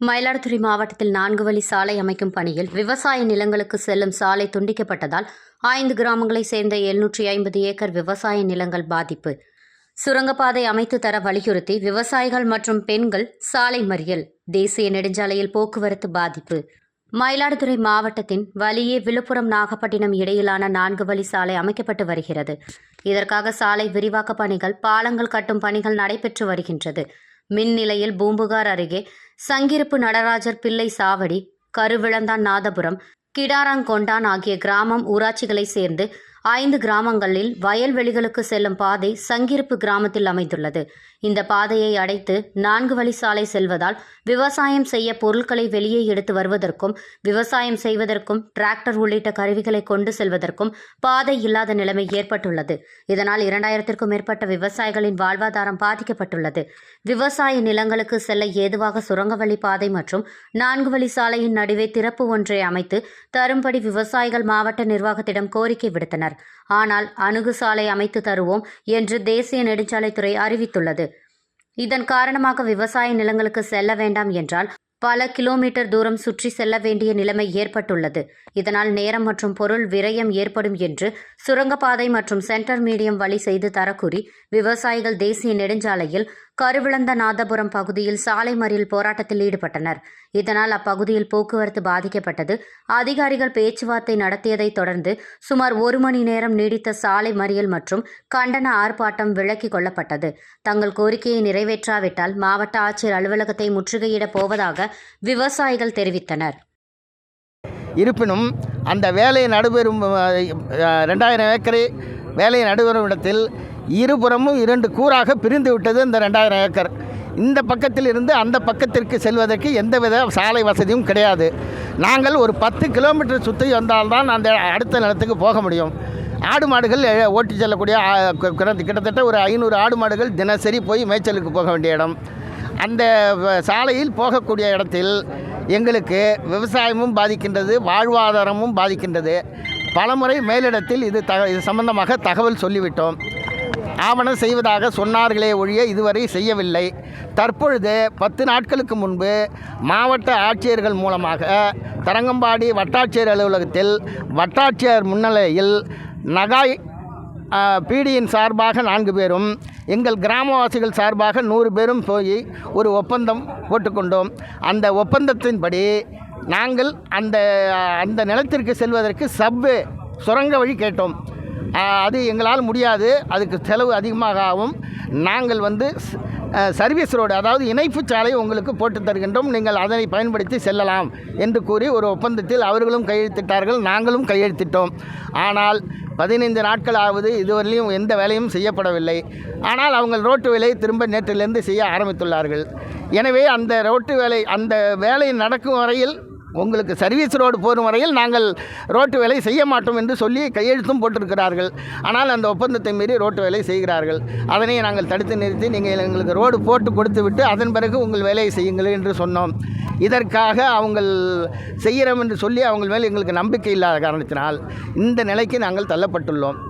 மயிலாடுதுறை மாவட்டத்தில் நான்கு வழி சாலை அமைக்கும் பணியில் விவசாய நிலங்களுக்கு செல்லும் சாலை துண்டிக்கப்பட்டதால் ஐந்து கிராமங்களைச் சேர்ந்த எழுநூற்றி ஐம்பது ஏக்கர் விவசாய நிலங்கள் பாதிப்பு. சுரங்கப்பாதை அமைத்து தர வலியுறுத்தி விவசாயிகள் மற்றும் பெண்கள் சாலை மறியல் தேசிய நெடுஞ்சாலையில் போக்குவரத்து பாதிப்பு. மயிலாடுதுறை மாவட்டத்தின் வலியே விழுப்புரம் நாகப்பட்டினம் இடையிலான நான்கு வழி சாலை அமைக்கப்பட்டு வருகிறது. இதற்காக சாலை விரிவாக்க பணிகள் பாலங்கள் கட்டும் பணிகள் நடைபெற்று வருகின்றது. மின் நிலையில் பூம்புகார் அருகே சங்கிருப்பு நடராஜர் பிள்ளை சாவடி கருவிழந்தான் நாதபுரம் கிடாராங்கொண்டான் ஆகிய கிராமம் ஊராட்சிகளை சேர்ந்து ஐந்து கிராமங்களில் வயல்வெளிகளுக்கு செல்லும் பாதை சங்கிருப்பு கிராமத்தில் அமைந்துள்ளது. இந்த பாதையை அடைத்து நான்கு வழி சாலை செல்வதால் விவசாயம் செய்ய பொருட்களை வெளியே எடுத்து வருவதற்கும் விவசாயம் செய்வதற்கும் டிராக்டர் உள்ளிட்ட கருவிகளை கொண்டு செல்வதற்கும் பாதை இல்லாத நிலைமை ஏற்பட்டுள்ளது. இதனால் இரண்டாயிரத்திற்கும் மேற்பட்ட விவசாயிகளின் வாழ்வாதாரம் பாதிக்கப்பட்டுள்ளது. விவசாய நிலங்களுக்கு செல்ல ஏதுவாக சுரங்கவழி பாதை மற்றும் நான்கு வழி சாலையின் நடுவே திறப்பு ஒன்றை அமைத்து தரும்படி விவசாயிகள் மாவட்ட நிர்வாகத்திடம் கோரிக்கை விடுத்தனர். ஆனால் அணுகு சாலை அமைத்து தருவோம் என்று தேசிய நெடுஞ்சாலைத்துறை அறிவித்துள்ளது. இதன் காரணமாக விவசாய நிலங்களுக்கு செல்ல வேண்டாம் என்றால் பல கிலோமீட்டர் தூரம் சுற்றி செல்ல வேண்டிய நிலைமை ஏற்பட்டுள்ளது. இதனால் நேரம் மற்றும் பொருள் விரயம் ஏற்படும் என்று சுரங்கப்பாதை மற்றும் சென்டர் மீடியம் வழி செய்து தரக்கூறி விவசாயிகள் தேசிய நெடுஞ்சாலையில் கருவிழந்த நாதபுரம் பகுதியில் சாலை மறியல் போராட்டத்தில் ஈடுபட்டனர். இதனால் அப்பகுதியில் போக்குவரத்து பாதிக்கப்பட்டது. அதிகாரிகள் பேச்சுவார்த்தை நடத்தியதைத் தொடர்ந்து சுமார் ஒரு மணி நேரம் நீடித்த சாலை மறியல் மற்றும் கண்டன ஆர்ப்பாட்டம் விலக்கிக் கொள்ளப்பட்டது. தங்கள் கோரிக்கையை நிறைவேற்றாவிட்டால் மாவட்ட ஆட்சியர் அலுவலகத்தை முற்றுகையிடப் போவதாக விவசாயிகள் தெரிவித்தனர். இருப்பினும் அந்த வேலை நடைபெறும் ரெண்டாயிரம் ஏக்கரை வேலை நடைபெறும் இடத்தில் இருபுறமும் இரண்டு கூறாக பிரிந்து விட்டது இந்த ரெண்டாயிரம் ஏக்கர். இந்த பக்கத்தில் இருந்து அந்த பக்கத்திற்கு செல்வதற்கு எந்தவித சாலை வசதியும் கிடையாது. நாங்கள் ஒரு பத்து கிலோமீட்டர் சுற்றி வந்தால்தான் அந்த அடுத்த நிலத்துக்கு போக முடியும். ஆடு மாடுகள் ஓட்டி ஓட்டிச் செல்லக்கூடிய கிட்ட- கிட்டத்தட்ட ஒரு ஐநூறு ஆடு மாடுகள் தினசரி போய் மேய்ச்சலுக்கு போக வேண்டிய இடம். அந்த சாலையில் போகக்கூடிய இடத்தில் எங்களுக்கு விவசாயமும் பாதிக்கின்றது வாழ்வாதாரமும் பாதிக்கின்றது. பலமுறை மேலிடத்தில் இது தக இது சம்பந்தமாக தகவல் சொல்லிவிட்டோம். ஆவணம் செய்வதாக சொன்னார்களே ஒழிய இதுவரை செய்யவில்லை. தற்பொழுது பத்து நாட்களுக்கு முன்பு மாவட்ட ஆட்சியர்கள் மூலமாக தரங்கம்பாடி வட்டாட்சியர் அலுவலகத்தில் வட்டாட்சியர் முன்னிலையில் நகாய் பிடியின் சார்பாக நான்கு பேரும் எங்கள் கிராமவாசிகள் சார்பாக நூறு பேரும் போய் ஒரு ஒப்பந்தம் போட்டுக்கொண்டோம். அந்த ஒப்பந்தத்தின்படி நாங்கள் அந்த அந்த நிலத்திற்கு செல்வதற்கு சவ்வே சுரங்க வழி கேட்டோம். அது எங்களால் முடியாது. அதுக்கு செலவு அதிகமாக ஆகும் நாங்கள் வந்து சர்வீஸ் ரோடு அதாவது இணைப்பு சாலை உங்களுக்கு போட்டு தருகின்றோம். நீங்கள் அதனை பயன்படுத்தி செல்லலாம் என்று கூறி ஒரு ஒப்பந்தத்தில் அவர்களும் கையெழுத்திட்டார்கள் நாங்களும் கையெழுத்திட்டோம். ஆனால் பதினைந்து நாட்கள் ஆவது இதுவரையிலும் எந்த வேலையும் செய்யப்படவில்லை. ஆனால் அவங்க ரோட்டு வேலையை திரும்ப நேற்றிலிருந்து செய்ய ஆரம்பித்துள்ளார்கள். எனவே அந்த ரோட்டு வேலை அந்த வேலை நடக்கும் வரையில் உங்களுக்கு சர்வீஸ் ரோடு போகும் வரையில் நாங்கள் ரோட்டு வேலை செய்ய மாட்டோம் என்று சொல்லி கையெழுத்தும் போட்டிருக்கிறார்கள். ஆனால் அந்த ஒப்பந்தத்தை மீறி ரோட்டு வேலை செய்கிறார்கள். அதனை நாங்கள் தடுத்து நிறுத்தி நீங்கள் எங்களுக்கு ரோடு போட்டு கொடுத்து விட்டு அதன் பிறகு உங்கள் வேலையை செய்யுங்கள் என்று சொன்னோம். இதற்காக அவங்கள் செய்கிறோம் என்று சொல்லி அவங்க மேல் எங்களுக்கு நம்பிக்கை இல்லாத காரணத்தினால் இந்த நிலைக்கு நாங்கள் தள்ளப்பட்டுள்ளோம்.